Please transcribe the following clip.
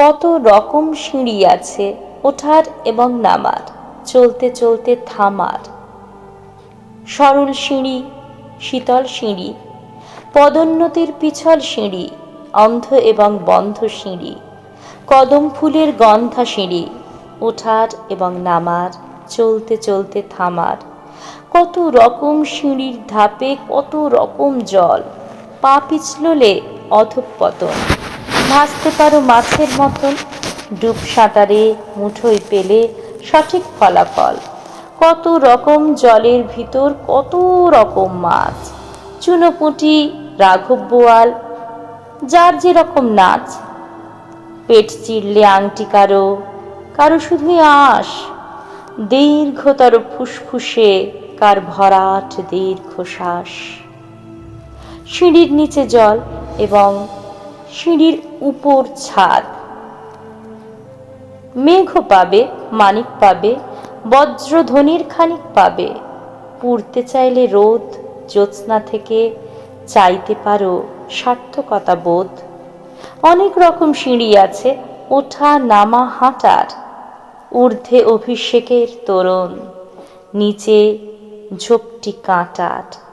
কত রকম সিঁড়ি আছে, ওঠার এবং নামার, চলতে চলতে থামার। সরল সিঁড়ি, শীতল সিঁড়ি, পদোন্নতির পিছল সিঁড়ি, অন্ধ এবং বন্ধ সিঁড়ি, কদম ফুলের গন্ধা সিঁড়ি, ওঠার এবং নামার, চলতে চলতে থামার। কত রকম সিঁড়ির ধাপে কত রকম জল, পা পিছললে অধঃপতন। ভাসতে পারো মাছের মতন। ডুব সাঁতারে মুঠোয় পেলে সঠিক ফলাফল। কত রকম জলের ভিতর কত রকম মাছ। চুনোপুঁটি, রাঘব বোয়াল, যার যেরকম নাচ। পেট চিড়লে আংটি কারও কারও শুধুই আঁশ। দীর্ঘতর ফুসফুসে কার ভরাট দীর্ঘশ্বাস। সিঁড়ির নিচে জল এবং সিঁড়ির উপর ছাদ। মেঘ পাবে, মানিক পাবে, বজ্রধ্বনির খানিক পাবে। পুড়তে চাইলে রোদ, জ্যোৎস্না থেকে চাইতে পারো সার্থকতা বোধ। অনেক রকম সিঁড়ি আছে, ওঠা নামা হাঁটার। ঊর্ধ্বে অভিষেকের তোরণ, নিচে ঝোপটি কাঁটার।